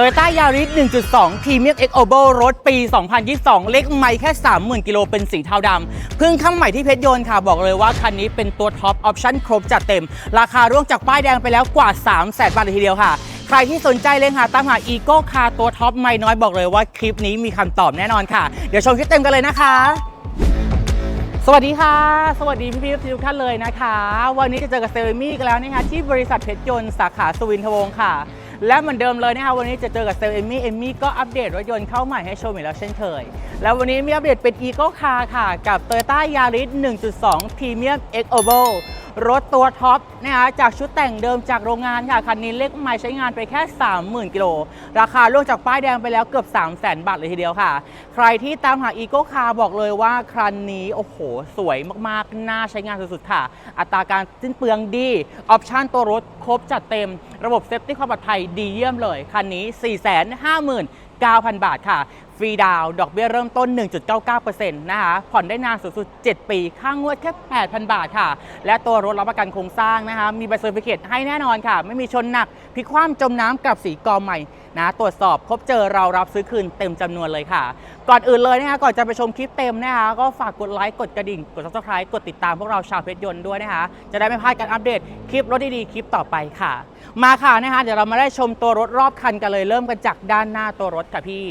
Toyota Yaris 1.2 Premium X Urban รถปี 2022 เล็กไม่แค่ 30,000 กิโลเป็นสีเทาดำ เพิ่งข้าใหม่ที่เพชรยนต์ค่ะ บอกเลยว่าคันนี้เป็นตัวท็อปออปชั่นครบจัดเต็ม ราคาร่วงจากป้ายแดงไปแล้วกว่า 3 0 0 0 0 0บาทเลยทีเดียวค่ะ ใครที่สนใจเลยค่ะตามหา Eco Car ตัวท็อปไม่น้อยบอกเลยว่าคลิปนี้มีคำตอบแน่นอนค่ะ เดี๋ยวชมคลิปเต็มกันเลยนะคะสวัสดีค่ะ สวัสดีพี่พี่ๆทุกท่านเลยนะคะ วันนี้จะเจอกับเซเลมี่กันแล้วนะคะที่บริษัทเพชรยนต์สาขาสุวินทวงศ์ค่ะ และเหมือนเดิมเลยนะคะวันนี้จะเจอกับเซลเอมี่เอมี่ก็อัปเดตรถยนต์เข้าใหม่ให้ชมอีกแล้วเช่นเคย แล้ววันนี้มีอัปเดตเป็น Eco Car ค่ะ กับ Toyota Yaris 1.2 Premium X Urban รถตัวท็อปนะคะจากชุดแต่งเดิมจากโรงงานค่ะ คันนี้เล็กไม่ใช้งานไปแค่ 30,000 กิโล ราคาล่วงจากป้ายแดงไปแล้วเกือบ 3 0 0 0 0 0 บาทเลยทีเดียวค่ะ ใครที่ตามหา Eco Car บอกเลยว่าคันนี้ โอ้โห สวยมากๆ น่าใช้งานสุดๆค่ะ อัตราการสิ้นเปลืองดี ออปชั่นตัวรถครบจัดเต็ม ระบบเซฟตี้ความปลอดภัยดีเยี่ยมเลย คันนี้ 459,000 บาทค่ะ ฟรีดาวน์ดอกเบี้ยเริ่มต้น 1.99%นะคะ ผ่อนได้นานสูงสุด 7 ปี ค่างวดแค่ 8,000 บาทค่ะ และตัวรถรับประกันโครงสร้างนะคะ มีใบเซอร์ติฟิเคตให้แน่นอนค่ะ ไม่มีชนหนักพลิกคว่ำจมน้ำกับสีกอใหม่นะ ตรวจสอบพบเจอเรารับซื้อคืนเต็มจำนวนเลยค่ะก่อนอื่นเลยนะคะก่อนจะไปชมคลิปเต็มนะคะก็ฝากกดไลค์กดกระดิ่ง กด subscribe กดติดตามพวกเราชาวเพชรยนต์ด้วยนะคะจะได้ไม่พลาดการอัปเดตคลิปรถดีๆคลิปต่อไปค่ะ มาค่ะนะคะเดี๋ยวเรามาได้ชมตัวรถรอบคันกันเลยเริ่มกันจากด้านหน้าตัวรถค่ะพี่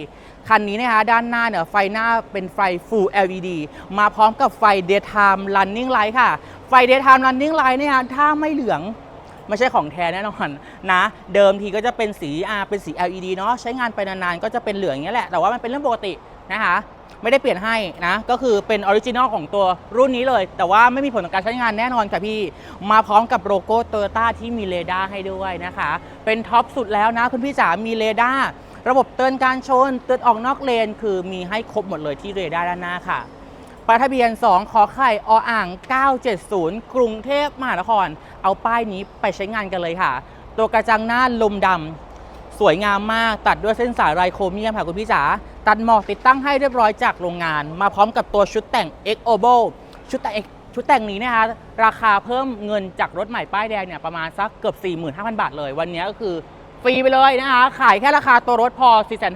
คันนี้นะคะด้านหน้าเนี่ยไฟหน้าเป็นไฟ Full LED มาพร้อมกับไฟ Daytime Running Light ค่ะ ไฟ Daytime Running Light เนี่ยนะถ้าไม่เหลืองไม่ใช่ของแท้แน่นอนนะ เดิมทีก็จะเป็นสีอ่าเป็นสี LED เนาะใช้งานไปนานๆ ก็จะเป็นเหลืองอย่างนี้ยแหละ แต่ว่ามันเป็นเรื่องปกติ นะคะไม่ได้เปลี่ยนให้นะ ก็คือเป็นออริจินอลของตัวรุ่นนี้เลย แต่ว่าไม่มีผลต่อการใช้งานแน่นอนค่ะพี่ มาพร้อมกับโลโก้โตโยต้าที่มีเรดาร์ให้ด้วยนะคะ เป็นท็อปสุดแล้วนะ คุณพี่จ๋ามีเรดาร์ระบบเตือนการชน เตือนออกนอกเลน คือมีให้ครบหมดเลยที่เรดาร์ด้านหน้าค่ะป้ายทะเบียน 2 ขอไข่ออ่าง 970 กรุงเทพมหานคร เอาป้ายนี้ไปใช้งานกันเลยค่ะ ตัวกระจังหน้าลมดำสวยงามมากตัดด้วยเส้นสายไรโครเมียมค่ะคุณพี่จ๋า ตัดหมอกติดตั้งให้เรียบร้อยจากโรงงาน มาพร้อมกับตัวชุดแต่ง X o b o ชุดแต่ง X ชุดแต่งนี้นะคะราคาเพิ่มเงินจากรถใหม่ป้ายแดงเนี่ยประมาณสักเกือบ 45,000 บาทเลย วันนี้ก็คือฟรีไปเลยนะคะขายแค่ราคาตัวรถพอ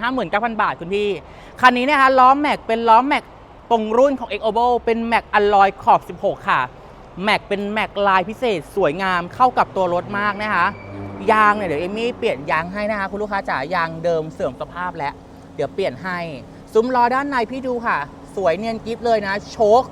459,000 บาทคุณพี่ คันนี้นะคะล้อแม็กเป็นล้อแม็กตรงรุ่นของ X o b o เป็นแม็กอลลอยขอบ 16 ค่ะ แม็กเป็นแม็กลายพิเศษสวยงามเข้ากับตัวรถมากนะคะ ยางเนี่ยเดี๋ยวเอมี่เปลี่ยนยางให้นะคะคุณลูกค้าจ๋ายางเดิมเสื่อมสภาพแล้ว เดี๋ยวเปลี่ยนให้ ซุ้มล้อด้านในพี่ดูค่ะ สวยเนียนกิฟเลยนะ โชค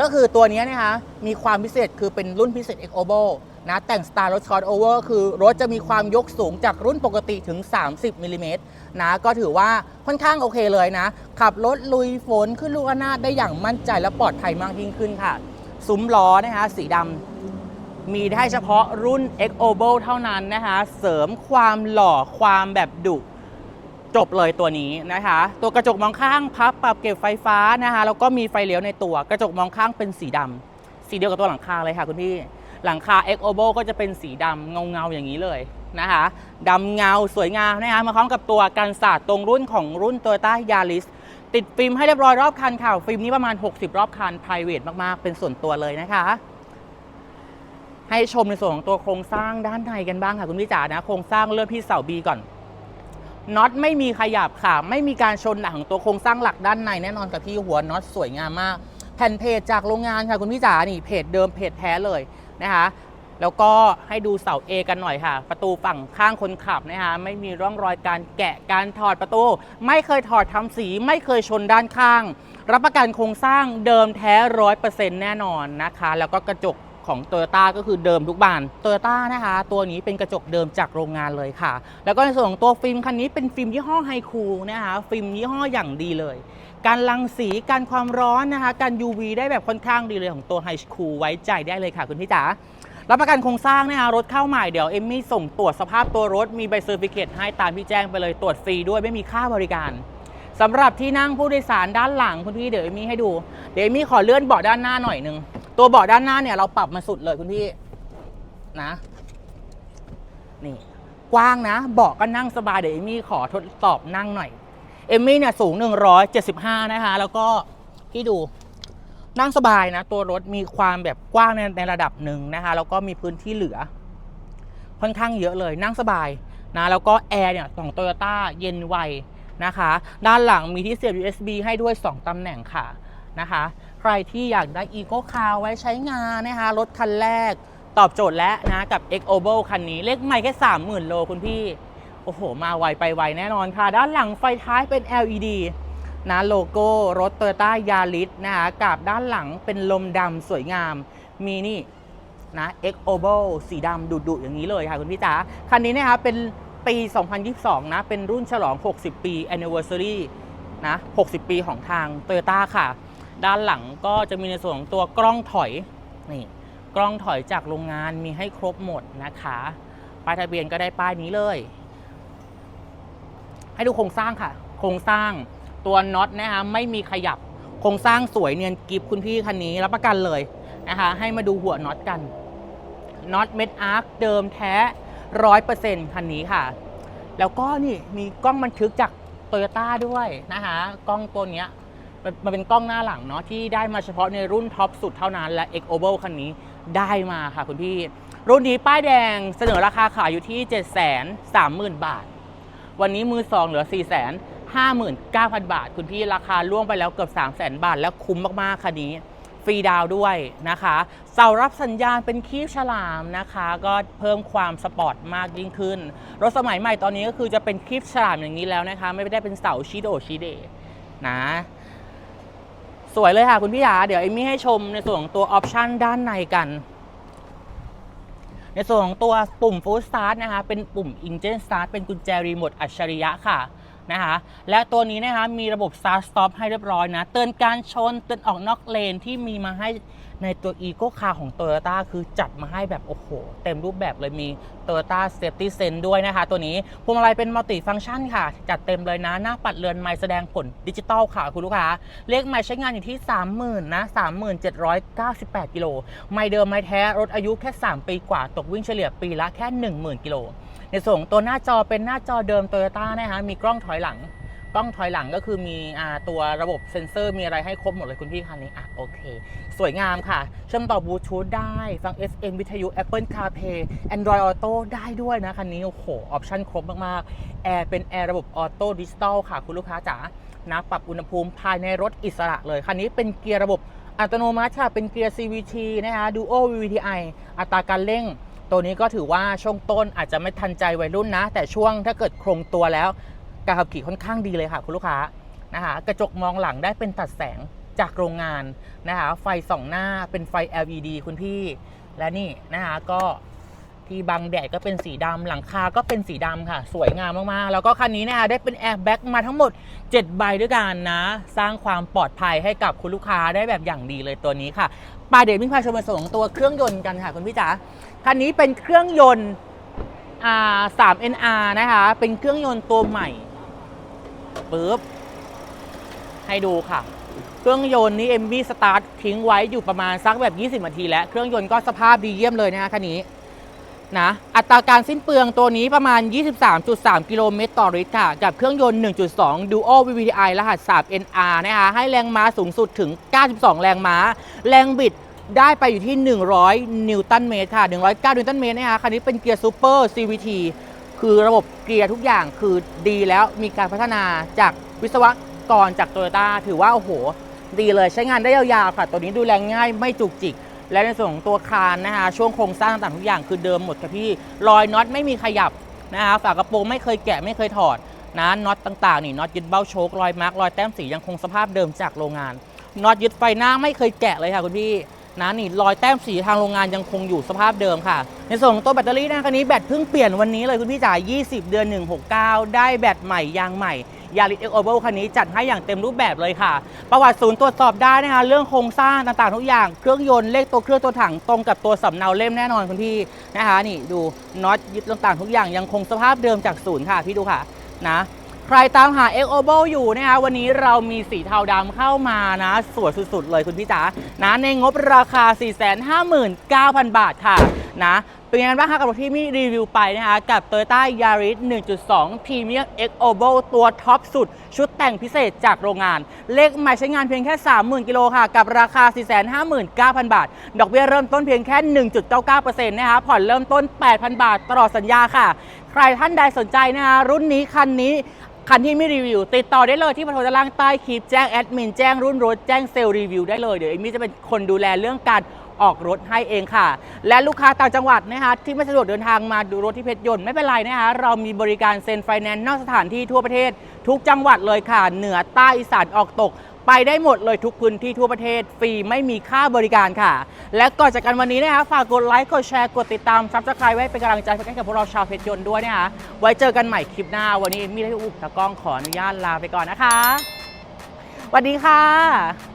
ก็คือตัวนี้นะคะมีความพิเศษคือเป็นรุ่นพิเศษ X o b o นะแต่งสไตล์รถ crossover คือรถจะมีความยกสูงจากรุ่นปกติถึง 30มิลลิเมตรนะก็ถือว่าค่อนข้างโอเคเลยนะ ขับรถลุยฝนขึ้นลูกระนาดได้อย่างมั่นใจและปลอดภัยมากยิ่งขึ้นค่ะ ซุ้มล้อนะคะสีดำมีได้เฉพาะรุ่น X o b o เท่านั้นนะคะ เสริมความหล่อความแบบดุ จบเลยตัวนี้นะคะ ตัวกระจกมองข้างพับปรับเก็บไฟฟ้านะคะแล้วก็มีไฟเลี้ยวในตัวกระจกมองข้างเป็นสีดำสีเดียวกับตัวหลังคาเลยค่ะคุณพี่หลังคา X o b o ก็จะเป็นสีดำเงาเงาๆอย่างนี้เลยนะคะดำเงาสวยงามนะคะมาพร้อมกับตัวกันศาสตร์ตรงรุ่นของรุ่น Toyota Yaris ติดฟิล์มให้เรียบร้อยรอบคันค่ะ ฟิล์มนี้ประมาณ 60 รอบคัน private มาก ๆ เป็นส่วนตัวเลยนะคะ ให้ชมในส่วนของตัวโครงสร้างด้านในกันบ้างค่ะคุณพี่จ๋านะ โครงสร้างเริ่มที่เสา B ก่อน น็อตไม่มีขยับค่ะ ไม่มีการชนหนักของตัวโครงสร้างหลักด้านในแน่นอนกับพี่หัวน็อตสวยงามมาก แผ่นเพจจากโรงงานค่ะคุณพี่จ๋านี่เพจเดิมเพจแท้เลยนะคะแล้วก็ให้ดูเสา A กันหน่อยค่ะ ประตูฝั่งข้างคนขับนะคะไม่มีร่องรอยการแกะการถอดประตู ไม่เคยถอดทำสี ไม่เคยชนด้านข้าง รับประกันโครงสร้างเดิมแท้ร้อยเปอร์เซ็นต์แน่นอนนะคะ แล้วก็กระจก ของโตโยต้าก็คือเดิมทุกบานโตโยต้านะคะ ตัวนี้เป็นกระจกเดิมจากโรงงานเลยค่ะ แล้วก็ในส่วนของตัวฟิล์มคันนี้เป็นฟิล์มยี่ห้อไฮคูนะคะฟิล์มยี่ห้ออย่างดีเลย การรังสีการความร้อนนะคะการ UV ได้แบบค่อนข้างดีเลยของตัวไฮคูไว้ใจได้เลยค่ะคุณพี่จ๋ารับประกันโครงสร้างนะคะรถเข้าใหม่เดี๋ยวเอมมี่ส่งตรวจสภาพตัวรถมีใบเซอร์ติฟิเคตให้ตามที่แจ้งไปเลยตรวจฟรีด้วยไม่มีค่าบริการสำหรับที่นั่งผู้โดยสารด้านหลังคุณพี่เดี๋ยวเอมมี่ให้ดู เดี๋ยวเอมมี่ขอเลื่อนเบาะด้านหน้าหน่อยนึง ตัวเบาะด้านหน้าเนี่ยเราปรับมาสุดเลยคุณพี่นะ นี่ กว้างนะเบาะก็นั่งสบายเดี๋ยวเอมี่ขอทดสอบนั่งหน่อย เอมมี่เนี่ยสูง 175 นะคะ แล้วก็พี่ดูนั่งสบายนะ ตัวรถมีความแบบกว้างในในระดับหนึ่งนะคะ แล้วก็มีพื้นที่เหลือ ค่อนข้างเยอะเลยนั่งสบายนะ แล้วก็แอร์เนี่ยของโตโยต้าเย็นไวนะคะ ด้านหลังมีที่เสียบ USB ให้ด้วย 2ตำแหน่งค่ะ นะคะ ใครที่อยากได้ Eco Car ไว้ใช้งานนะคะ รถคันแรกตอบโจทย์แล้วนะ กับ X o b o คันนี้เลขไม่แค่ 30,000 โลคุณพี่ โอ้โห มาไวไปไวแน่นอนค่ะ ด้านหลังไฟท้ายเป็น LED นะโลโก้รถ Toyota Yaris นะคะกับด้านหลังเป็นลมดำสวยงาม มีนี่นะ X o b o สีดำดุๆอย่างนี้เลยค่ะคุณพี่จ๋าคันนี้นะคะเป็นปี 2022 นะ เป็นรุ่นฉลอง 60 ปี anniversary นะ 60 ปีของทาง Toyota ค่ะ ด้านหลังก็จะมีในส่วนของตัวกล้องถอยนี่กล้องถอยจากโรงงานมีให้ครบหมดนะคะป้ายทะเบียนก็ได้ป้ายนี้เลย ให้ดูโครงสร้างค่ะ โครงสร้างตัวน็อตนะคะไม่มีขยับ โครงสร้างสวยเนียนกิฟคุณพี่คันนี้รับประกันเลยนะคะให้มาดูหัวน็อตกันน็อตเม็ดอาร์คเดิมแท้ร้อยเปอร์เซ็นต์คันนี้ค่ะ แล้วก็นี่มีกล้องบันทึกจากโตโยต้าด้วยนะคะกล้องตัวเนี้ย มันเป็นกล้องหน้าหลังเนาะที่ได้มาเฉพาะในรุ่นท็อปสุดเท่านั้น และ X o v a l คันนี้ได้มาค่ะคุณพี่ รุ่นนี้ป้ายแดงเสนอราคาขายอยู่ที่ 7 3 0 0 0 0 บาท วันนี้มือสองเหลือ 4 5 9 0 0 0 บาท คุณพี่ราคาล่วงไปแล้วเกือบ 3 0 0 0 0 0 บาท แล้วคุ้มมากๆคันนี้ฟรีดาวด้วยนะคะเสารับสัญญาณเป็นคีบฉลามนะคะ ก็เพิ่มความสปอร์ตมากยิ่งขึ้น รถสมัยใหม่ตอนนี้ก็คือจะเป็นคีบฉลามอย่างนี้แล้วนะคะ ไม่ได้เป็นเสาชีโดชีเดนะ สวยเลยค่ะคุณพี่หยาเดี๋ยวเอมมี่ให้ชมในส่วนของตัวออปชันด้านในกัน ในส่วนของตัวปุ่มฟู l สตาร์ทนะคะเป็นปุ่ม Engine Start เป็นกุญแจรีโมทอัจฉริยะค่ะนะคะและตัวนี้นะคะมีระบบ Start Stop ให้เรียบร้อยนะ เตือนการชนเตือนออกนอกเลนที่มีมาให้ ในตัว Eco Car ของ Toyota คือจัดมาให้แบบ โอ้โห เต็มรูปแบบเลยมี Toyota Safety Sense ด้วยนะคะ ตัวนี้พวงมาลัยเป็นมัลติฟัง c t ชันค่ะ จัดเต็มเลยนะ หน้าปัดเรือนไม้แสดงผลดิจิตอลค่ะ คุณลูกค้า เลขไม้ใช้งานอยู่ที่ 30,000นะ3798กิโลไม่เดิมไม่แท้รถอายุแค่ 3 ปีกว่าตกวิ่งเฉลี่ยปีละแค่ 10,000กิโลในส่วนของตัวหน้าจอเป็นหน้าจอเดิมโตโยต้านะคะมีกล้องถอยหลัง กล้องถอยหลังก็คือมีอตัวระบบเซ็นเซอร์มีอะไรให้ครบหมดเลยคุณพี่คันนี้อะโอเค สวยงามค่ะ เชื่อมต่อบลูทูธได้ ฟัง FM วิทยุ Apple CarPlay Android Auto ได้ด้วยนะคันนี้ โอ้โห ออปชั่นครบมากๆแอร์เป็นแอร์ระบบออโต้ดิจิตอลค่ะ คุณลูกค้าจ๋านะปรับอุณหภูมิภายในรถอิสระเลย คันนี้เป็นเกียร์ระบบอัตโนมัติค่ะ เป็นเกียร์ CVT นะคะ Duo VVTi อัตราการเร่งตัวนี้ก็ถือว่าช่วงต้นอาจจะไม่ทันใจวัยรุ่นนะ แต่ช่วงถ้าเกิดโครงตัวแล้ว การขับขี่ค่อนข้างดีเลยค่ะคุณลูกค้านะคะกระจกมองหลังได้เป็นตัดแสงจากโรงงานนะคะไฟส่องหน้าเป็นไฟ LED คุณพี่ และนี่นะคะก็ที่บังแดดก็เป็นสีดำหลังคาก็เป็นสีดำค่ะ สวยงามมากๆ แล้วก็คันนี้นะคะได้เป็นแอร์แบ็กมาทั้งหมด 7 ใบด้วยกันนะ สร้างความปลอดภัยให้กับคุณลูกค้าได้แบบอย่างดีเลยตัวนี้ค่ะปาเดชวิ่งพาชมในส่งตัวเครื่องยนต์กันค่ะ คุณพี่จ๋าคันนี้เป็นเครื่องยนต์ 3NR นะคะ เป็นเครื่องยนต์ตัวใหม่ ปึ๊บ ให้ดูค่ะ เครื่องยนต์นี้ MV Start ทิ้งไว้อยู่ประมาณสักแบบ 20นาทีแล้ว เครื่องยนต์ก็สภาพดีเยี่ยมเลยนะคะคันนี้นะอัตราการสิ้นเปลืองตัวนี้ประมาณ 23.3 กิโลเมตรต่อลิตรค่ะ กับเครื่องยนต์ 1.2 Duo VVTi รหัส 3NR นะคะ ให้แรงม้าสูงสุดถึง 92 แรงม้า แรงบิดได้ไปอยู่ที่ 100 นิวตันเมตรค่ะ 109 นิวตันเมตรนะคะ คันนี้เป็นเกียร์ซูเปอร์ CVT คือระบบเกียร์ทุกอย่างคือดีแล้วมีการพัฒนาจากวิศวกรจากโตโยต้าถือว่า โอ้โห ดีเลยใช้งานได้ยาวๆค่ะ ตัวนี้ดูแลง่ายไม่จุกจิก และในส่วนของตัวคานนะคะช่วงโครงสร้างต่างๆทุกอย่างคือเดิมหมดค่ะพี่รอยน็อตไม่มีขยับนะคะฝากระโปรงไม่เคยแกะไม่เคยถอดนะน็อตต่างๆนี่น็อตยึดเบ้าโชครอยมาร์กรอยแต้มสียังคงสภาพเดิมจากโรงงานน็อตยึดไฟหน้าไม่เคยแกะเลยค่ะคุณพี่ นะนี่รอยแต้มสีทางโรงงานยังคงอยู่สภาพเดิมค่ะ ในส่วนของตัวแบตเตอรี่นะคันนี้แบตเพิ่งเปลี่ยนวันนี้เลยคุณพี่จ๋า20 เดือน 169 ได้แบตใหม่ยางใหม่ยาริสเอ็กโอเบิลคันนี้จัดให้อย่างเต็มรูปแบบเลยค่ะ ประวัติศูนย์ตรวจสอบได้นะคะ เรื่องโครงสร้างต่างๆทุกอย่างเครื่องยนต์เลขตัวเครื่องตัวถังตรงกับตัวสำเนาเล่มแน่นอนคุณพี่นะคะนี่ดูน็อตยึดต่างๆทุกอย่างยังคงสภาพเดิมจากศูนย์ค่ะพี่ดูค่ะนะ ใครตามหา X o b o อยู่นะคะวันนี้เรามีสีเทาดำเข้ามานะ สวยสุดๆเลยคุณพี่จ๋านะในงบราคา 459,000 บาทค่ะนะเป็นยังไงบ้างคะกับรถที่มีรีวิวไปนะคะกับ Toyota Yaris 1.2 Premium X Evo ตัวท็อปสุด ชุดแต่งพิเศษจากโรงงาน เลขหมายใช้งานเพียงแค่ 30,000 กิโลค่ะ กับราคา 459,000 บาท ดอกเบี้ยเริ่มต้นเพียงแค่ 1.99%นะคะผ่อนเริ่มต้น 8,000 บาทตลอดสัญญาค่ะ ใครท่านใดสนใจนะคะรุ่นนี้คันนี้ คันที่ไม่รีวิว ติดต่อได้เลยที่ปฐมด้านล่างใต้คลิปแจ้งแอดมินแจ้งรุ่นรถแจ้งเซลล์รีวิวได้เลยเดี๋ยวเอมมี่จะเป็นคนดูแลเรื่องการออกรถให้เองค่ะ และลูกค้าต่างจังหวัดนะคะที่ไม่สะดวกเดินทางมาดูรถที่เพชรยนต์ไม่เป็นไรนะคะเรามีบริการเซ็นไฟแนนซ์นอกสถานที่ทั่วประเทศ ทุกจังหวัดเลยค่ะ เหนือใต้อีสานออกตก ไปได้หมดเลยทุกพื้นที่ทั่วประเทศ ฟรีไม่มีค่าบริการค่ะ และก่อนจากกันวันนี้นะคะฝากกดไลค์กดแชร์กดติดตามซับสไครต์ไว้เป็นกำลังใจให้กับพวกเราชาวเพชรยนต์ด้วยนะคะไว้เจอกันใหม่คลิปหน้า วันนี้เอมมี่และพี่อุ๊บตะกล้องขออนุญาตลาไปก่อนนะคะสวัสดีค่ะ